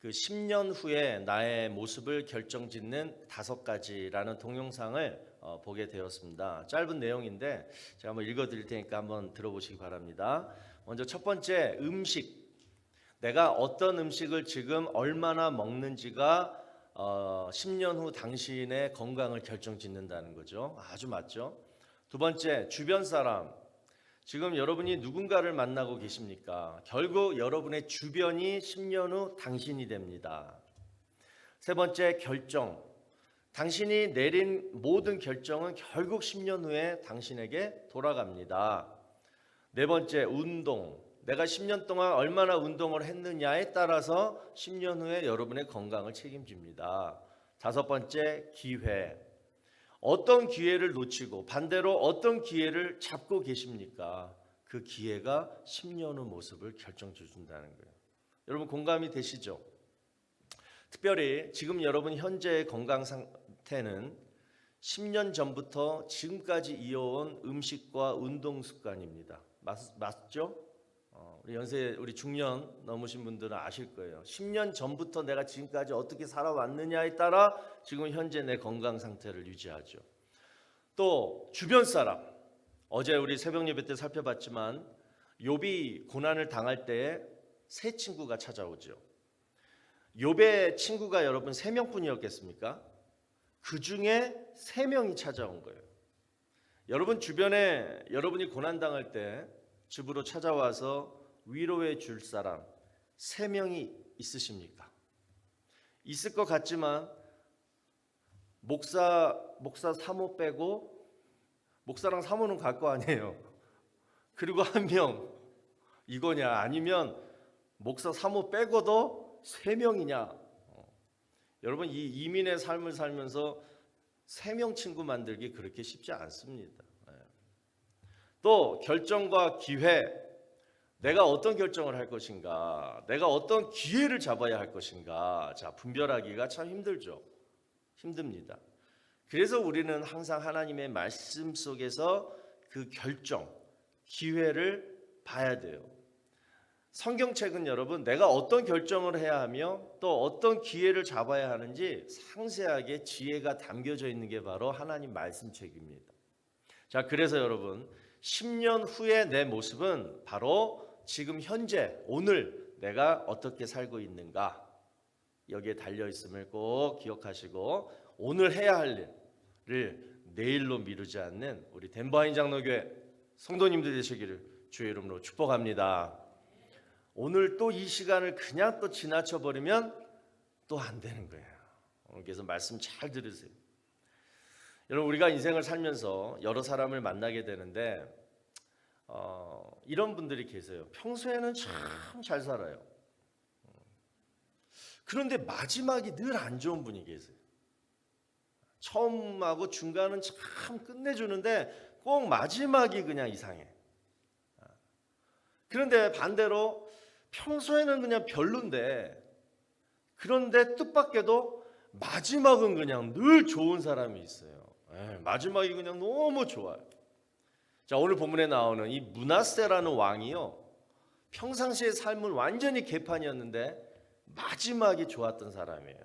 그 10년 후에 나의 모습을 결정짓는 다섯 가지라는 동영상을 어, 보게 되었습니다. 짧은 내용인데 제가 한번 읽어드릴 테니까 한번 들어보시기 바랍니다. 먼저 첫 번째 음식. 내가 어떤 음식을 지금 얼마나 먹는지가 어, 10년 후 당신의 건강을 결정짓는다는 거죠. 아주 맞죠. 두 번째 주변 사람. 지금 여러분이 누군가를 만나고 계십니까? 결국 여러분의 주변이 10년 후 당신이 됩니다. 세 번째 결정. 당신이 내린 모든 결정은 결국 10년 후에 당신에게 돌아갑니다. 네 번째 운동. 내가 10년 동안 얼마나 운동을 했느냐에 따라서 10년 후에 여러분의 건강을 책임집니다. 다섯 번째 기회. 어떤 기회를 놓치고 반대로 어떤 기회를 잡고 계십니까? 그 기회가 10년 후 모습을 결정해 준다는 거예요. 여러분 공감이 되시죠? 특별히 지금 여러분 현재의 건강 상태는 10년 전부터 지금까지 이어온 음식과 운동 습관입니다. 맞, 맞죠? 어, 우리 연세 우리 중년 넘으신 분들은 아실 거예요. 10년 전부터 내가 지금까지 어떻게 살아왔느냐에 따라 지금 현재 내 건강 상태를 유지하죠. 또 주변 사람 어제 우리 새벽 예배 때 살펴봤지만 욥이 고난을 당할 때세 친구가 찾아오죠. 욥의 친구가 여러분 세 명뿐이었겠습니까? 그 중에 세 명이 찾아온 거예요. 여러분 주변에 여러분이 고난 당할 때 집으로 찾아와서 위로해 줄 사람 세 명이 있으십니까? 있을 것 같지만 목사 목사 사모 빼고 목사랑 사모는 갈 거 아니에요. 그리고 한 명 이거냐 아니면 목사 사모 빼고도 세 명이냐? 어. 여러분 이 이민의 삶을 살면서 세 명 친구 만들기 그렇게 쉽지 않습니다. 예. 또 결정과 기회 내가 어떤 결정을 할 것인가 내가 어떤 기회를 잡아야 할 것인가. 자 분별하기가 참 힘들죠. 힘듭니다. 그래서 우리는 항상 하나님의 말씀 속에서 그 결정 기회를 봐야 돼요. 성경책은 여러분 내가 어떤 결정을 해야 하며 또 어떤 기회를 잡아야 하는지 상세하게 지혜가 담겨져 있는 게 바로 하나님 말씀책입니다. 자 그래서 여러분 10년 후의 내 모습은 바로 지금 현재 오늘 내가 어떻게 살고 있는가 여기에 달려 있음을 꼭 기억하시고 오늘 해야 할 일을 내일로 미루지 않는 우리 덴버인 장로교회 성도님들 되시기를 주의 이름으로 축복합니다. 오늘 또 이 시간을 그냥 또 지나쳐 버리면 또 안 되는 거예요. 오늘께서 말씀 잘 들으세요. 여러분 우리가 인생을 살면서 여러 사람을 만나게 되는데 어, 이런 분들이 계세요. 평소에는 참 잘 살아요. 그런데 마지막이 늘 안 좋은 분이 계세요. 처음하고 중간은 참 끝내주는데 꼭 마지막이 그냥 이상해. 그런데 반대로 평소에는 그냥 별론데 그런데 뜻밖에도 마지막은 그냥 늘 좋은 사람이 있어요. 에, 마지막이 그냥 너무 좋아요. 자 오늘 본문에 나오는 이 문하세라는 왕이요 평상시의 삶은 완전히 개판이었는데 마지막이 좋았던 사람이에요.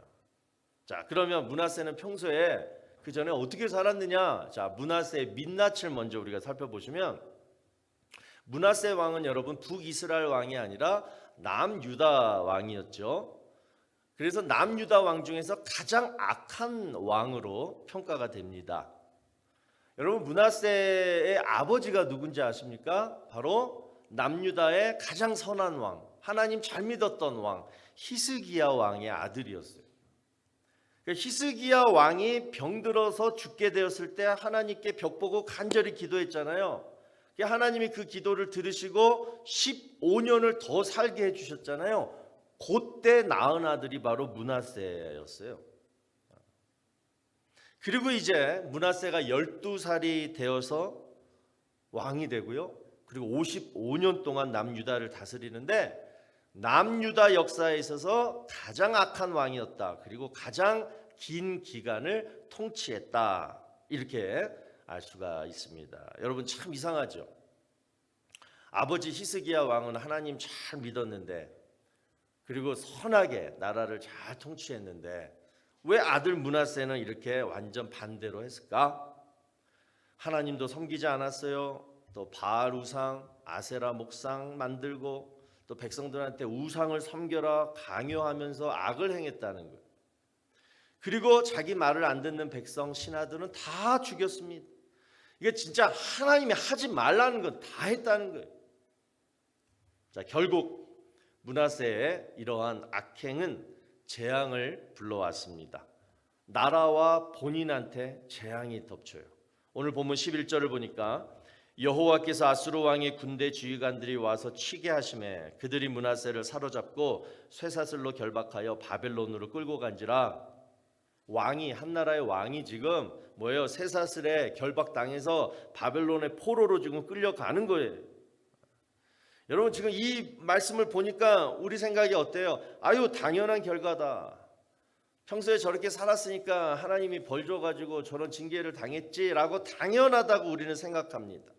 자 그러면 문하세는 평소에 그 전에 어떻게 살았느냐? 자 문하세의 민낯을 먼저 우리가 살펴보시면 문하세 왕은 여러분 북이스라엘 왕이 아니라 남유다 왕이었죠. 그래서 남유다 왕 중에서 가장 악한 왕으로 평가가 됩니다. 여러분 문하세의 아버지가 누군지 아십니까? 바로 남유다의 가장 선한 왕, 하나님 잘 믿었던 왕 히스기야 왕의 아들이었어요. 히스기야 왕이 병들어서 죽게 되었을 때 하나님께 벽 보고 간절히 기도했잖아요. 하나님이 그 기도를 들으시고 15년을 더 살게 해주셨잖아요. 그때 낳은 아들이 바로 문하세였어요. 그리고 이제 문하세가 12살이 되어서 왕이 되고요. 그리고 55년 동안 남유다를 다스리는데 남유다 역사에 있어서 가장 악한 왕이었다. 그리고 가장 긴 기간을 통치했다. 이렇게 알 수가 있습니다. 여러분 참 이상하죠. 아버지 히스기야 왕은 하나님 잘 믿었는데 그리고 선하게 나라를 잘 통치했는데 왜 아들 문하세는 이렇게 완전 반대로 했을까? 하나님도 섬기지 않았어요. 또 바알 우상, 아세라 목상 만들고 또 백성들한테 우상을 섬겨라 강요하면서 악을 행했다는 거예요. 그리고 자기 말을 안 듣는 백성 신하들은 다 죽였습니다. 이게 진짜 하나님이 하지 말라는 건 다 했다는 거예요. 자, 결국 문하세의 이러한 악행은 재앙을 불러왔습니다. 나라와 본인한테 재앙이 덮쳐요. 오늘 본문 11절을 보니까 여호와께서 아수르 왕의 군대 지휘관들이 와서 치게 하심에 그들이 문하세를 사로잡고 쇠사슬로 결박하여 바벨론으로 끌고 간지라 왕이 한 나라의 왕이 지금 뭐예요? 쇠사슬에 결박당해서 바벨론의 포로로 지금 끌려가는 거예요. 여러분 지금 이 말씀을 보니까 우리 생각이 어때요? 아유 당연한 결과다. 평소에 저렇게 살았으니까 하나님이 벌 줘가지고 저런 징계를 당했지라고 당연하다고 우리는 생각합니다.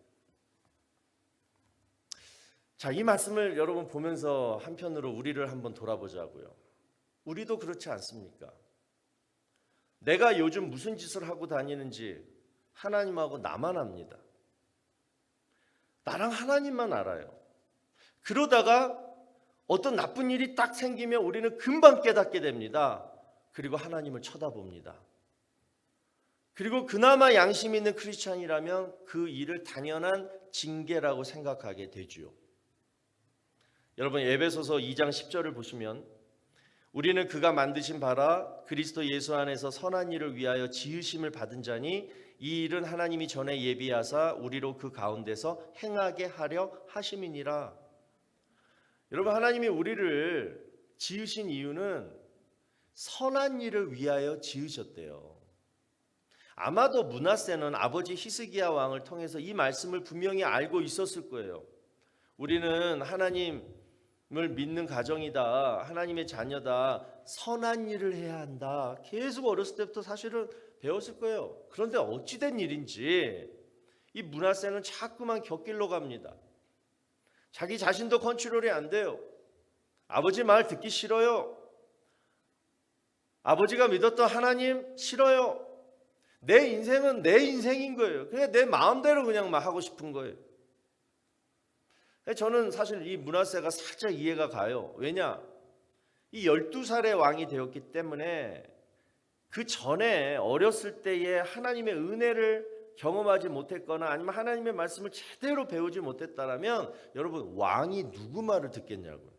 자, 이 말씀을 여러분 보면서 한편으로 우리를 한번 돌아보자고요. 우리도 그렇지 않습니까? 내가 요즘 무슨 짓을 하고 다니는지 하나님하고 나만 압니다. 나랑 하나님만 알아요. 그러다가 어떤 나쁜 일이 딱 생기면 우리는 금방 깨닫게 됩니다. 그리고 하나님을 쳐다봅니다. 그리고 그나마 양심 있는 크리스찬이라면 그 일을 당연한 징계라고 생각하게 되지요. 여러분 에베소서 2장 10절을 보시면 우리는 그가 만드신 바라 그리스도 예수 안에서 선한 일을 위하여 지으심을 받은 자니 이 일은 하나님이 전에 예비하사 우리로 그 가운데서 행하게 하려 하심이니라. 여러분 하나님이 우리를 지으신 이유는 선한 일을 위하여 지으셨대요. 아마도 문하세는 아버지 히스기야 왕을 통해서 이 말씀을 분명히 알고 있었을 거예요. 우리는 하나님을 믿는 가정이다. 하나님의 자녀다. 선한 일을 해야 한다. 계속 어렸을 때부터 사실은 배웠을 거예요. 그런데 어찌된 일인지 이 문하세는 자꾸만 곁길로 갑니다. 자기 자신도 컨트롤이 안 돼요. 아버지 말 듣기 싫어요. 아버지가 믿었던 하나님 싫어요. 내 인생은 내 인생인 거예요. 그냥 내 마음대로 그냥 막 하고 싶은 거예요. 저는 사실 이 문하세가 살짝 이해가 가요. 왜냐? 이 12살의 왕이 되었기 때문에 그 전에 어렸을 때에 하나님의 은혜를 경험하지 못했거나 아니면 하나님의 말씀을 제대로 배우지 못했다라면 여러분 왕이 누구 말을 듣겠냐고요.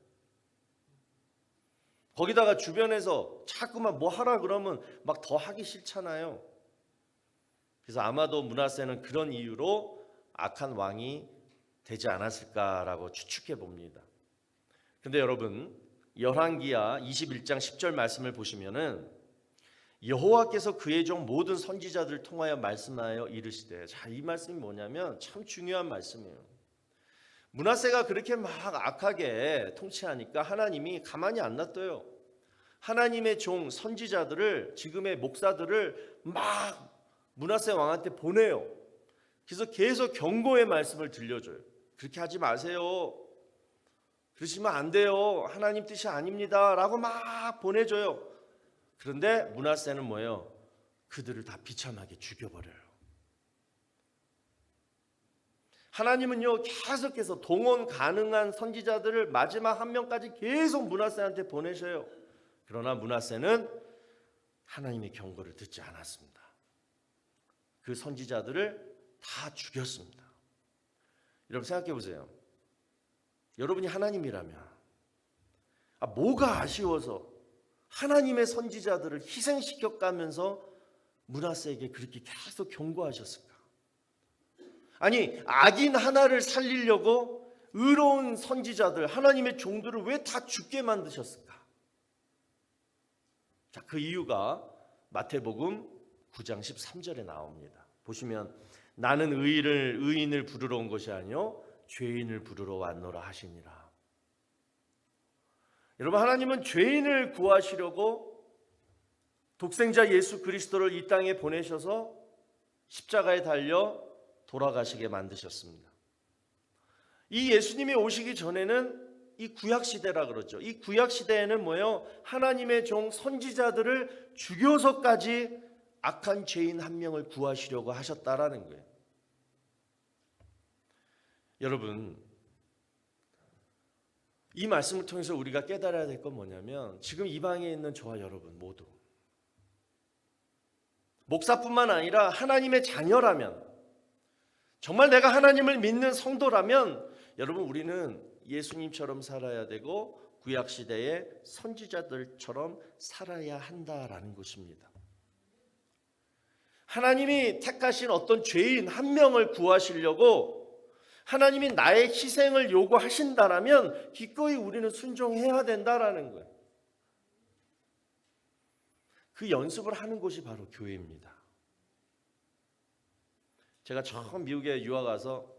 거기다가 주변에서 자꾸만 뭐 하라 그러면 막 더 하기 싫잖아요. 그래서 아마도 문하세는 그런 이유로 악한 왕이 되지 않았을까라고 추측해 봅니다. 근데 여러분 열왕기야 21장 10절 말씀을 보시면은 여호와께서 그의 종 모든 선지자들 통하여 말씀하여 이르시되 자 이 말씀이 뭐냐면 참 중요한 말씀이에요. 문하세가 그렇게 막 악하게 통치하니까 하나님이 가만히 안 놔둬요. 하나님의 종 선지자들을 지금의 목사들을 막 문하세 왕한테 보내요. 그래서 계속 경고의 말씀을 들려줘요. 그렇게 하지 마세요. 그러시면 안 돼요. 하나님 뜻이 아닙니다라고 막 보내줘요. 그런데 문하세는 뭐예요? 그들을 다 비참하게 죽여버려요. 하나님은요 계속해서 동원 가능한 선지자들을 마지막 한 명까지 계속 문하세한테 보내셔요. 그러나 문하세는 하나님의 경고를 듣지 않았습니다. 그 선지자들을 다 죽였습니다. 여러분 생각해 보세요. 여러분이 하나님이라면 아, 뭐가 아쉬워서 하나님의 선지자들을 희생시켜 가면서 문하세에게 그렇게 계속 경고하셨을까? 아니 악인 하나를 살리려고 의로운 선지자들 하나님의 종들을 왜 다 죽게 만드셨을까? 자, 그 이유가 마태복음 9장 13절에 나옵니다. 보시면 나는 의인을 의인을 부르러 온 것이 아니요 죄인을 부르러 왔노라 하시니라. 여러분 하나님은 죄인을 구하시려고 독생자 예수 그리스도를 이 땅에 보내셔서 십자가에 달려 돌아가시게 만드셨습니다. 이 예수님이 오시기 전에는 이 구약 시대라 그러죠. 이 구약 시대에는 뭐예요? 하나님의 종 선지자들을 죽여서까지 악한 죄인 한 명을 구하시려고 하셨다라는 거예요. 여러분, 이 말씀을 통해서 우리가 깨달아야 될 건 뭐냐면 지금 이 방에 있는 저와 여러분 모두 목사뿐만 아니라 하나님의 자녀라면 정말 내가 하나님을 믿는 성도라면 여러분 우리는 예수님처럼 살아야 되고 구약 시대의 선지자들처럼 살아야 한다라는 것입니다. 하나님이 택하신 어떤 죄인 한 명을 구하시려고 하나님이 나의 희생을 요구하신다라면 기꺼이 우리는 순종해야 된다라는 거예요. 그 연습을 하는 곳이 바로 교회입니다. 제가 처음 미국에 유학 가서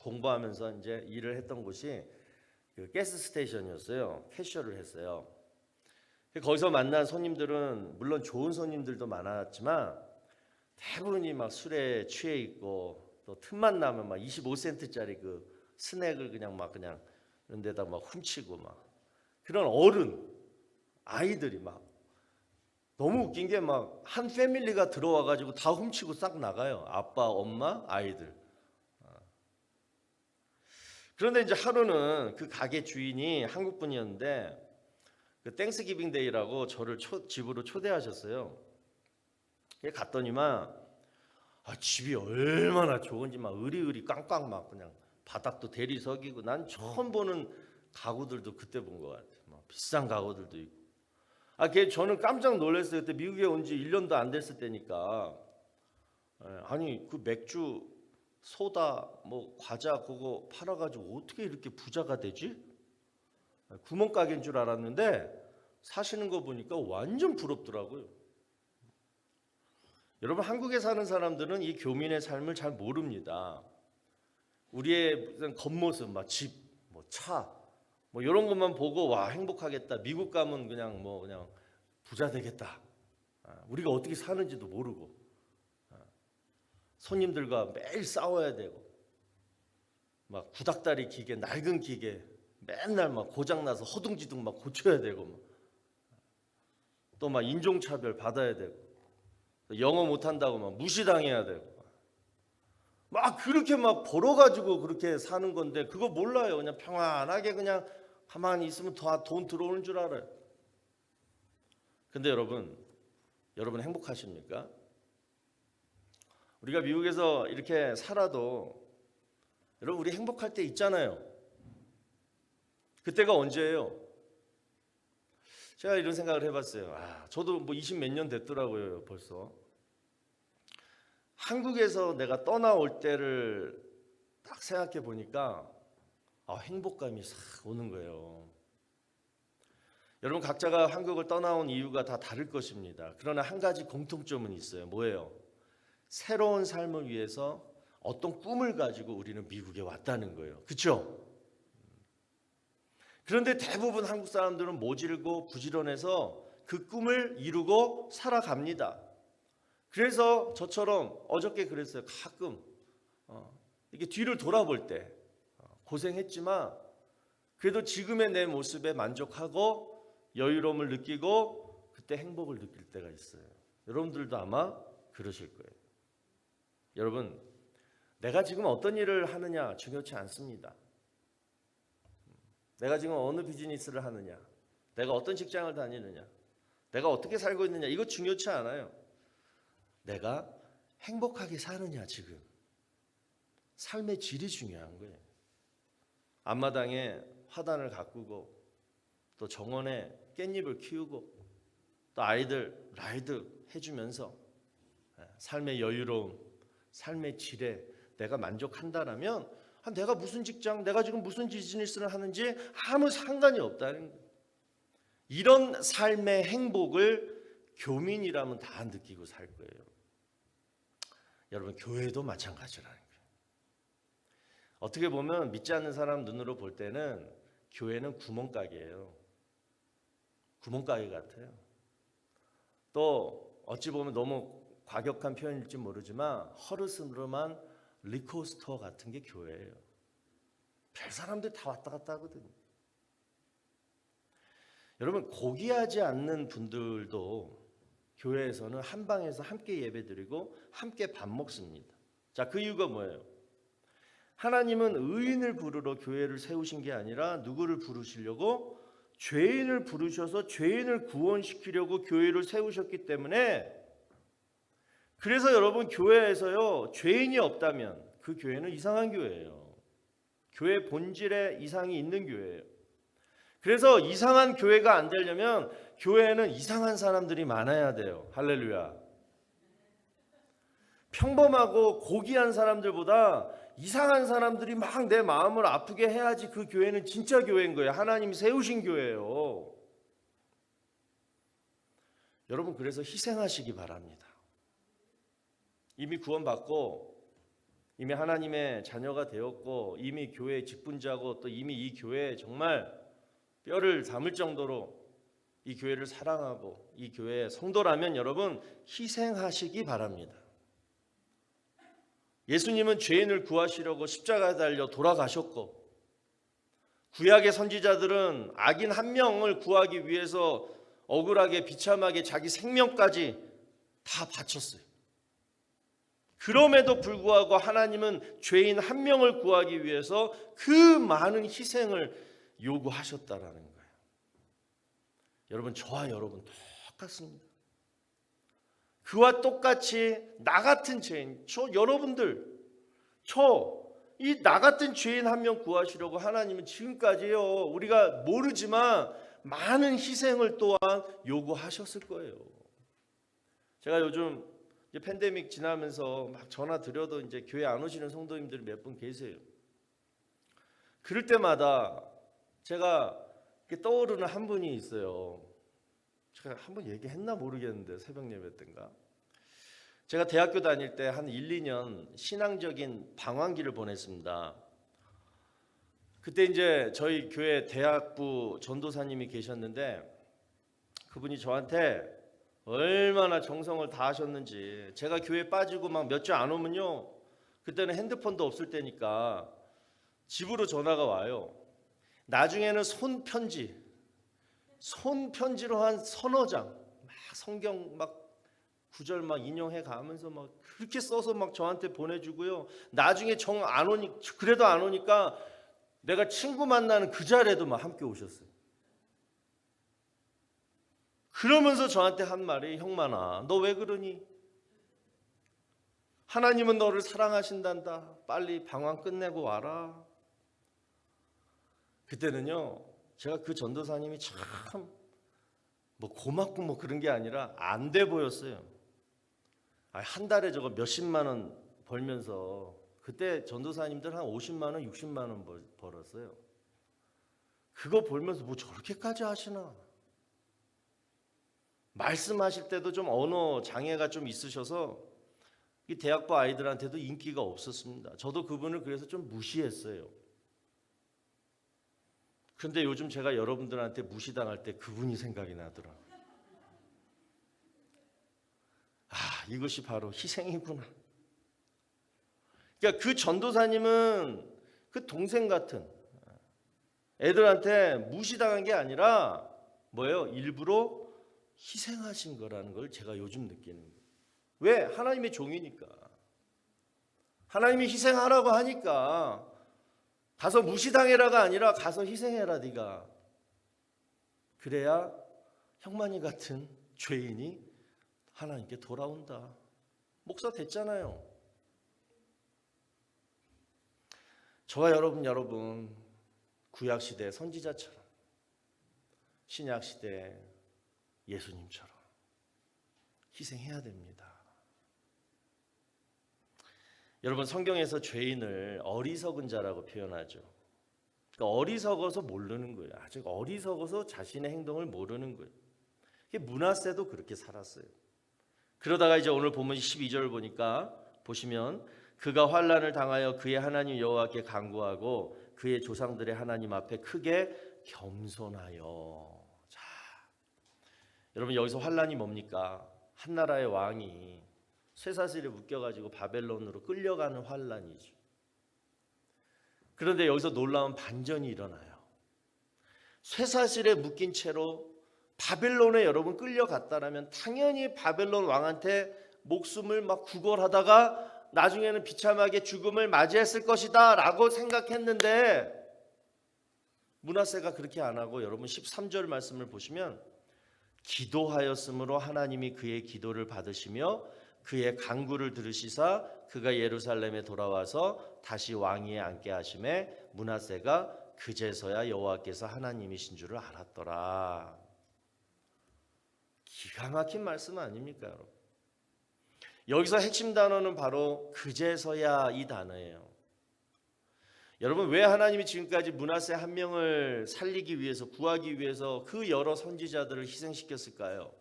공부하면서 이제 일을 했던 곳이 그 가스 스테이션이었어요. 캐셔를 했어요. 거기서 만난 손님들은 물론 좋은 손님들도 많았지만 대부분이 막 술에 취해 있고 또 틈만 나면 막 25센트짜리 그 스낵을 그냥 막 그냥 이런 데다 막 훔치고 막 그런 어른 아이들이 막 너무 웃긴 게 막 한 패밀리가 들어와 가지고 다 훔치고 싹 나가요. 아빠, 엄마, 아이들. 아. 그런데 이제 하루는 그 가게 주인이 한국 분이었는데 그 땡스기빙 데이라고 저를 초, 집으로 초대하셨어요. 갔더니만 아, 집이 얼마나 좋은지 막 으리으리 깡깡 막 그냥 바닥도 대리석이고 난 처음 보는 가구들도 그때 본 것 같아요. 막 비싼 가구들도 있고. 아, 걔 저는 깜짝 놀랐어요. 그때 미국에 온 지 1년도 안 됐을 때니까. 예, 아니 그 맥주, 소다, 뭐 과자 그거 팔아 가지고 어떻게 이렇게 부자가 되지? 예, 구멍가게인 줄 알았는데 사시는 거 보니까 완전 부럽더라고요. 여러분 한국에 사는 사람들은 이 교민의 삶을 잘 모릅니다. 우리의 겉모습, 막 집, 뭐 차, 뭐 이런 것만 보고 와 행복하겠다. 미국 가면 그냥 뭐 그냥 부자 되겠다. 아, 우리가 어떻게 사는지도 모르고 아, 손님들과 매일 싸워야 되고 막 구닥다리 기계, 낡은 기계 맨날 막 고장 나서 허둥지둥 막 고쳐야 되고 또 막 인종차별 받아야 되고 영어 못한다고 막 무시당해야 되고 막 그렇게 막 벌어가지고 그렇게 사는 건데 그거 몰라요. 그냥 평안하게 그냥 가만히 있으면 다 돈 들어오는 줄 알아요. 근데 여러분, 여러분 행복하십니까? 우리가 미국에서 이렇게 살아도 여러분 우리 행복할 때 있잖아요. 그때가 언제예요? 제가 이런 생각을 해봤어요. 아, 저도 뭐 20 몇 년 됐더라고요, 벌써. 한국에서 내가 떠나올 때를 딱 생각해 보니까 아, 행복감이 싹 오는 거예요. 여러분 각자가 한국을 떠나온 이유가 다 다를 것입니다. 그러나 한 가지 공통점은 있어요. 뭐예요? 새로운 삶을 위해서 어떤 꿈을 가지고 우리는 미국에 왔다는 거예요. 그렇죠? 그런데 대부분 한국 사람들은 모질고 부지런해서 그 꿈을 이루고 살아갑니다. 그래서 저처럼 어저께 그랬어요. 가끔 어, 이게 뒤를 돌아볼 때 어, 고생했지만 그래도 지금의 내 모습에 만족하고 여유로움을 느끼고 그때 행복을 느낄 때가 있어요. 여러분들도 아마 그러실 거예요. 여러분, 내가 지금 어떤 일을 하느냐 중요치 않습니다. 내가 지금 어느 비즈니스를 하느냐, 내가 어떤 직장을 다니느냐, 내가 어떻게 살고 있느냐 이거 중요치 않아요. 내가 행복하게 사느냐 지금 삶의 질이 중요한 거예요. 앞마당에 화단을 가꾸고 또 정원에 깻잎을 키우고 또 아이들 라이드 해주면서 예, 삶의 여유로움, 삶의 질에 내가 만족한다라면 아, 내가 무슨 직장, 내가 지금 무슨 비즈니스를 하는지 아무 상관이 없다는 거예요. 이런 삶의 행복을 교민이라면 다 느끼고 살 거예요. 여러분 교회도 마찬가지라는 거예요. 어떻게 보면 믿지 않는 사람 눈으로 볼 때는 교회는 구멍가게예요. 구멍가게 같아요. 또 어찌 보면 너무 과격한 표현일지 모르지만 허르스름한 리코스토어 같은 게 교회예요. 별 사람들 다 왔다 갔다 하거든요. 여러분 고귀하지 않는 분들도 교회에서는 한 방에서 함께 예배드리고 함께 밥 먹습니다. 자, 그 이유가 뭐예요? 하나님은 의인을 부르러 교회를 세우신 게 아니라 누구를 부르시려고 죄인을 부르셔서 죄인을 구원시키려고 교회를 세우셨기 때문에 그래서 여러분 교회에서요 죄인이 없다면 그 교회는 이상한 교회예요. 교회 본질에 이상이 있는 교회예요. 그래서 이상한 교회가 안 되려면 교회에는 이상한 사람들이 많아야 돼요. 할렐루야. 평범하고 고귀한 사람들보다 이상한 사람들이 막 내 마음을 아프게 해야지 그 교회는 진짜 교회인 거예요. 하나님이 세우신 교회예요. 여러분 그래서 희생하시기 바랍니다. 이미 구원받고 이미 하나님의 자녀가 되었고 이미 교회의 직분자고 또 이미 이 교회에 정말 뼈를 담을 정도로 이 교회를 사랑하고 이 교회의 성도라면 여러분 희생하시기 바랍니다. 예수님은 죄인을 구하시려고 십자가에 달려 돌아가셨고 구약의 선지자들은 악인 한 명을 구하기 위해서 억울하게 비참하게 자기 생명까지 다 바쳤어요. 그럼에도 불구하고 하나님은 죄인 한 명을 구하기 위해서 그 많은 희생을 요구하셨다라는. 여러분 저와 여러분 똑같습니다. 그와 똑같이 나 같은 죄인, 저 여러분들, 저 이 나 같은 죄인 한 명 구하시려고 하나님은 지금까지요 우리가 모르지만 많은 희생을 또한 요구하셨을 거예요. 제가 요즘 이제 팬데믹 지나면서 막 전화 드려도 이제 교회 안 오시는 성도님들이 몇분 계세요. 그럴 때마다 제가 떠오르는 한 분이 있어요. 제가 한 번 얘기했나 모르겠는데 새벽 예배 때인가. 제가 대학교 다닐 때 한 1, 2년 신앙적인 방황기를 보냈습니다. 그때 이제 저희 교회 대학부 전도사님이 계셨는데 그분이 저한테 얼마나 정성을 다하셨는지 제가 교회 빠지고 막 몇 주 안 오면요 그때는 핸드폰도 없을 때니까 집으로 전화가 와요. 나중에는 손 편지 손 편지로 한 서너 장, 막 성경 막 구절 막 인용해 가면서 막 그렇게 써서 막 저한테 보내주고요. 나중에 정 안 오니 그래도 안 오니까 내가 친구 만나는 그 자리에도 막 함께 오셨어요. 그러면서 저한테 한 말이 형만아, 너 왜 그러니? 하나님은 너를 사랑하신단다. 빨리 방황 끝내고 와라. 그때는요. 제가 그 전도사님이 참 뭐 고맙고 뭐 그런 게 아니라 안 돼 보였어요. 한 달에 저거 몇십만 원 벌면서 그때 전도사님들 한 50만 원, 60만 원 벌, 벌었어요. 그거 벌면서 뭐 저렇게까지 하시나? 말씀하실 때도 좀 언어 장애가 좀 있으셔서 이 대학부 아이들한테도 인기가 없었습니다. 저도 그분을 그래서 좀 무시했어요. 근데 요즘 제가 여러분들한테 무시당할 때 그분이 생각이 나더라. 아, 이것이 바로 희생이구나. 그러니까 그 전도사님은 그 동생 같은 애들한테 무시당한 게 아니라 뭐예요? 일부러 희생하신 거라는 걸 제가 요즘 느끼는 거예요. 왜? 하나님의 종이니까. 하나님이 희생하라고 하니까 가서 무시당해라가 아니라 가서 희생해라 네가. 그래야 형만이 같은 죄인이 하나님께 돌아온다. 목사 됐잖아요. 저와 여러분 여러분 구약 시대 선지자처럼 신약 시대 예수님처럼 희생해야 됩니다. 여러분 성경에서 죄인을 어리석은 자라고 표현하죠. 그러니까 어리석어서 모르는 거예요. 아직 어리석어서 자신의 행동을 모르는 거예요. 문하세도 그렇게 살았어요. 그러다가 이제 오늘 본문 12절을 보니까 보시면 그가 환란을 당하여 그의 하나님 여호와께 간구하고 그의 조상들의 하나님 앞에 크게 겸손하여 자 여러분 여기서 환란이 뭡니까? 한 나라의 왕이 쇠사슬에 묶여가지고 바벨론으로 끌려가는 환란이죠. 그런데 여기서 놀라운 반전이 일어나요. 쇠사슬에 묶인 채로 바벨론에 여러분 끌려갔다라면 당연히 바벨론 왕한테 목숨을 막 구걸하다가 나중에는 비참하게 죽음을 맞이했을 것이다 라고 생각했는데 문하세가 그렇게 안 하고 여러분 13절 말씀을 보시면 기도하였으므로 하나님이 그의 기도를 받으시며 그의 간구를 들으시사 그가 예루살렘에 돌아와서 다시 왕위에 앉게 하심에 문하세가 그제서야 여호와께서 하나님이신 줄을 알았더라. 기가 막힌 말씀 아닙니까, 여러분? 여기서 핵심 단어는 바로 그제서야 이 단어예요. 여러분 왜 하나님이 지금까지 문하세 한 명을 살리기 위해서 구하기 위해서 그 여러 선지자들을 희생시켰을까요?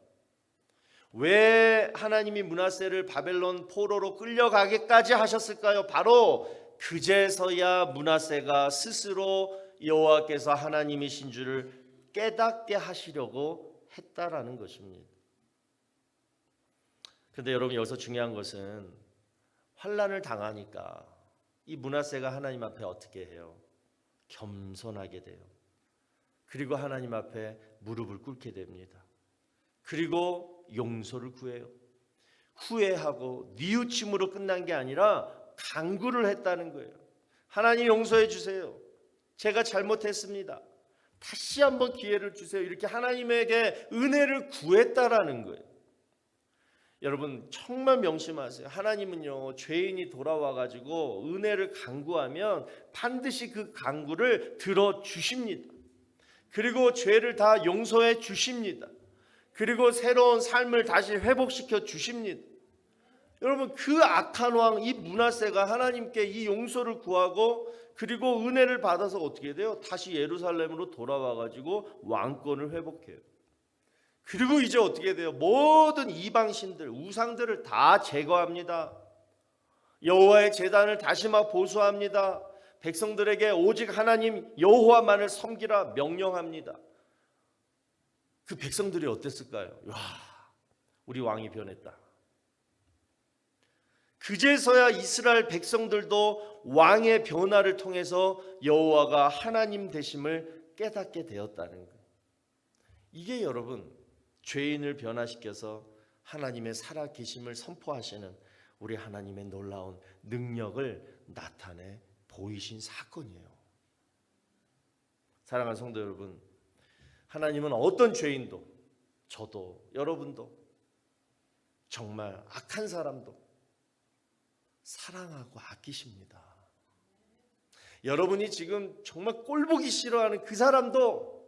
왜 하나님이 문하세를 바벨론 포로로 끌려가게까지 하셨을까요? 바로 그제서야 문하세가 스스로 여호와께서 하나님이신 줄을 깨닫게 하시려고 했다라는 것입니다. 근데 여러분 여기서 중요한 것은 환란을 당하니까 이 문하세가 하나님 앞에 어떻게 해요? 겸손하게 돼요. 그리고 하나님 앞에 무릎을 꿇게 됩니다. 그리고 용서를 구해요. 후회하고 뉘우침으로 끝난 게 아니라 간구를 했다는 거예요. 하나님 용서해 주세요. 제가 잘못했습니다. 다시 한번 기회를 주세요. 이렇게 하나님에게 은혜를 구했다라는 거예요. 여러분 정말 명심하세요. 하나님은요 죄인이 돌아와 가지고 은혜를 간구하면 반드시 그 간구를 들어 주십니다. 그리고 죄를 다 용서해 주십니다. 그리고 새로운 삶을 다시 회복시켜 주십니다. 여러분 그 악한 왕 이 문하세가 하나님께 이 용서를 구하고 그리고 은혜를 받아서 어떻게 돼요? 다시 예루살렘으로 돌아와 가지고 왕권을 회복해요. 그리고 이제 어떻게 돼요? 모든 이방 신들, 우상들을 다 제거합니다. 여호와의 제단을 다시 막 보수합니다. 백성들에게 오직 하나님 여호와만을 섬기라 명령합니다. 그 백성들이 어땠을까요? 와, 우리 왕이 변했다. 그제서야 이스라엘 백성들도 왕의 변화를 통해서 여호와가 하나님 되심을 깨닫게 되었다는 것. 이게 여러분 죄인을 변화시켜서 하나님의 살아 계심을 선포하시는 우리 하나님의 놀라운 능력을 나타내 보이신 사건이에요. 사랑하는 성도 여러분, 하나님은 어떤 죄인도 저도 여러분도 정말 악한 사람도 사랑하고 아끼십니다. 여러분이 지금 정말 꼴보기 싫어하는 그 사람도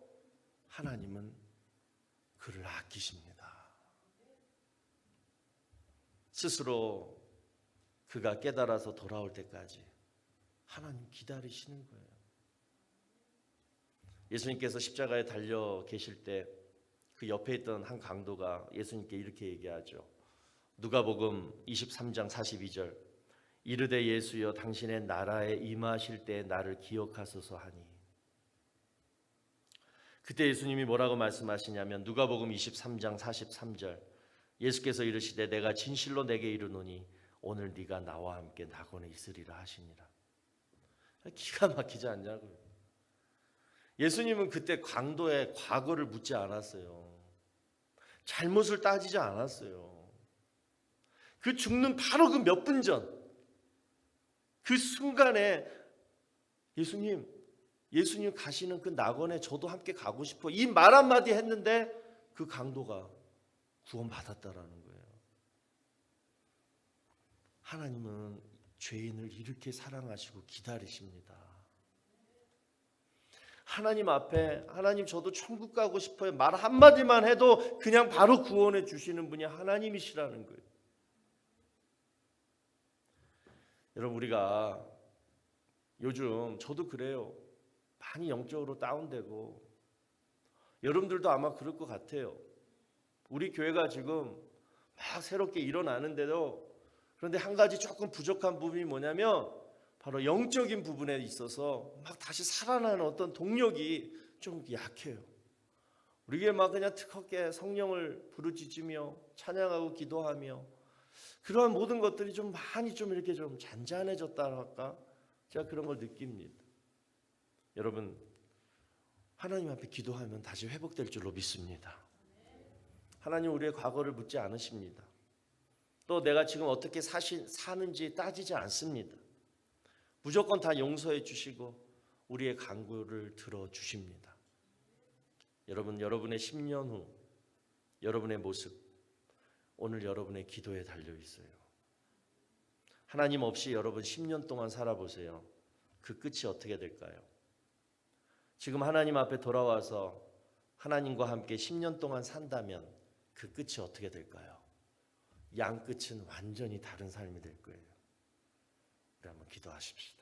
하나님은 그를 아끼십니다. 스스로 그가 깨달아서 돌아올 때까지 하나님 기다리시는 거예요. 예수님께서 십자가에 달려 계실 때 그 옆에 있던 한 강도가 예수님께 이렇게 얘기하죠. 누가복음 23장 42절 이르되 예수여 당신의 나라에 임하실 때 나를 기억하소서 하니 그때 예수님이 뭐라고 말씀하시냐면 누가복음 23장 43절 예수께서 이르시되 내가 진실로 내게 이르노니 오늘 네가 나와 함께 낙원에 있으리라 하시니라. 기가 막히지 않냐고요. 예수님은 그때 강도의 과거를 묻지 않았어요. 잘못을 따지지 않았어요. 그 죽는 바로 그 몇 분 전, 그 순간에 예수님, 예수님 가시는 그 낙원에 저도 함께 가고 싶어. 이 말 한마디 했는데 그 강도가 구원받았다라는 거예요. 하나님은 죄인을 이렇게 사랑하시고 기다리십니다. 하나님 앞에 하나님 저도 천국 가고 싶어요. 말 한마디만 해도 그냥 바로 구원해 주시는 분이 하나님이시라는 거예요. 여러분 우리가 요즘 저도 그래요. 많이 영적으로 다운되고 여러분들도 아마 그럴 것 같아요. 우리 교회가 지금 막 새롭게 일어나는데도 그런데 한 가지 조금 부족한 부분이 뭐냐면 바로 영적인 부분에 있어서 막 다시 살아나는 어떤 동력이 좀 약해요. 우리에게 막 그냥 특허게 성령을 부르짖으며 찬양하고 기도하며 그러한 모든 것들이 좀 많이 좀 이렇게 좀 잔잔해졌다 할까? 제가 그런 걸 느낍니다. 여러분 하나님 앞에 기도하면 다시 회복될 줄로 믿습니다. 하나님 우리의 과거를 묻지 않으십니다. 또 내가 지금 어떻게 사시, 사는지 따지지 않습니다. 무조건 다 용서해 주시고 우리의 간구를 들어 주십니다. 여러분 여러분의 10년 후 여러분의 모습 오늘 여러분의 기도에 달려 있어요. 하나님 없이 여러분 10년 동안 살아보세요. 그 끝이 어떻게 될까요? 지금 하나님 앞에 돌아와서 하나님과 함께 10년 동안 산다면 그 끝이 어떻게 될까요? 양 끝은 완전히 다른 삶이 될 거예요. 우리 한번 기도하십시다.